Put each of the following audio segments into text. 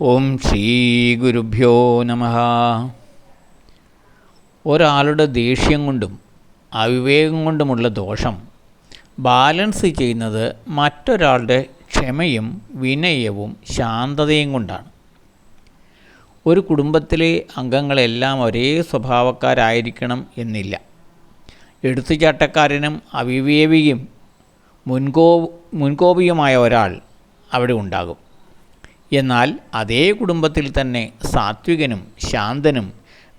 ഓം ശ്രീ ഗുരുഭ്യോ നമ. ഒരാളുടെ ദേഷ്യം കൊണ്ടും അവിവേകം കൊണ്ടുമുള്ള ദോഷം ബാലൻസ് ചെയ്യുന്നത് മറ്റൊരാളുടെ ക്ഷമയും വിനയവും ശാന്തതയും കൊണ്ടാണ്. ഒരു കുടുംബത്തിലെ അംഗങ്ങളെല്ലാം ഒരേ സ്വഭാവക്കാരായിരിക്കണം എന്നില്ല. എടുത്തുചാട്ടക്കാരനും അവിവേകിയും മുൻകോ മുൻകോപിയുമായ ഒരാൾ അവിടെ ഉണ്ടാകും. എന്നാൽ അതേ കുടുംബത്തിൽ തന്നെ സാത്വികനും ശാന്തനും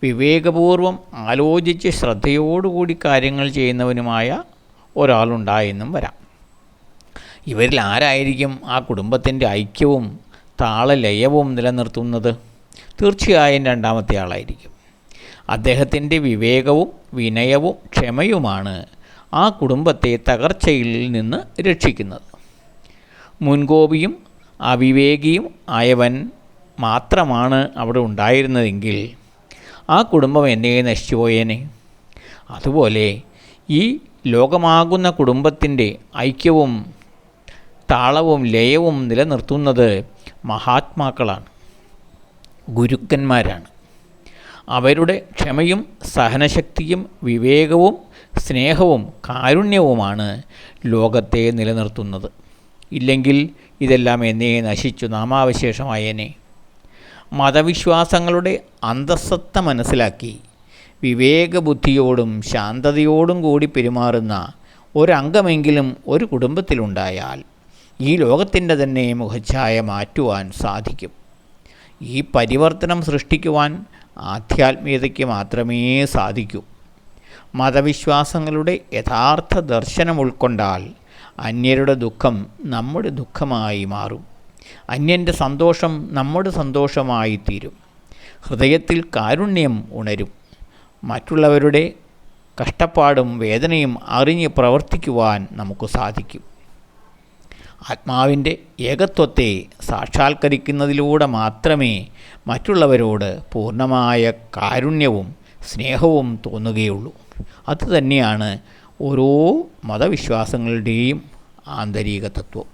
വിവേകപൂർവം ആലോചിച്ച് ശ്രദ്ധയോടുകൂടി കാര്യങ്ങൾ ചെയ്യുന്നവനുമായ ഒരാളുണ്ടായെന്നും വരാം. ഇവരിൽ ആരായിരിക്കും ആ കുടുംബത്തിന്റെ ഐക്യവും താളലയവും നിലനിർത്തുന്നത്? തീർച്ചയായും രണ്ടാമത്തെ ആളായിരിക്കും. അദ്ദേഹത്തിന്റെ വിവേകവും വിനയവും ക്ഷമയുമാണ് ആ കുടുംബത്തെ തകർച്ചയിൽ നിന്ന് രക്ഷിക്കുന്നത്. മുൻകോപിയും അവിവേകിയും ആയവൻ മാത്രമാണ് അവിടെ ഉണ്ടായിരുന്നതെങ്കിൽ ആ കുടുംബം എന്നേ നശിച്ചുപോയേനെ. അതുപോലെ ഈ ലോകമാകുന്ന കുടുംബത്തിന്റെ ഐക്യവും താളവും ലയവും നിലനിർത്തുന്നത് മഹാത്മാക്കളാണ്. ഗുരുക്കന്മാരാണ്. അവരുടെ ക്ഷമയും സഹനശക്തിയും വിവേകവും സ്നേഹവും കാരുണ്യവുമാണ് ലോകത്തെ നിലനിർത്തുന്നത്. ഇല്ലെങ്കിൽ ഇതെല്ലാം എന്നേ നശിച്ചു നാമാവശേഷമായേനെ. മതവിശ്വാസങ്ങളുടെ അന്തസ്സത്ത മനസ്സിലാക്കി വിവേകബുദ്ധിയോടും ശാന്തതയോടും കൂടി പെരുമാറുന്ന ഒരംഗമെങ്കിലും ഒരു കുടുംബത്തിലുണ്ടായാൽ ഈ ലോകത്തിന്റെ തന്നെ മുഖച്ഛായ മാറ്റുവാൻ സാധിക്കും. ഈ പരിവർത്തനം സൃഷ്ടിക്കുവാൻ ആധ്യാത്മികതയ്ക്ക് മാത്രമേ സാധിക്കൂ. മതവിശ്വാസങ്ങളുടെ യഥാർത്ഥ ദർശനം ഉൾക്കൊണ്ടാൽ അന്യരുടെ ദുഃഖം നമ്മുടെ ദുഃഖമായി മാറും. അന്യന്റെ സന്തോഷം നമ്മുടെ സന്തോഷമായി തീരും. ഹൃദയത്തിൽ കാരുണ്യം ഉണരും. മറ്റുള്ളവരുടെ കഷ്ടപ്പാടും വേദനയും അറിഞ്ഞ് പ്രവർത്തിക്കുവാൻ നമുക്ക് സാധിക്കും. ആത്മാവിന്റെ ഏകത്വത്തെ സാക്ഷാത്കരിക്കുന്നതിലൂടെ മാത്രമേ മറ്റുള്ളവരോട് പൂർണമായ കാരുണ്യവും സ്നേഹവും തോന്നുകയുള്ളൂ. അതുതന്നെയാണ് ഓരോ മതവിശ്വാസങ്ങളുടെയും ആന്തരിക തത്വം.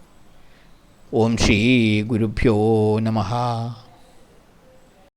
ഓം ശ്രീ ഗുരുഭ്യോ നമഃ.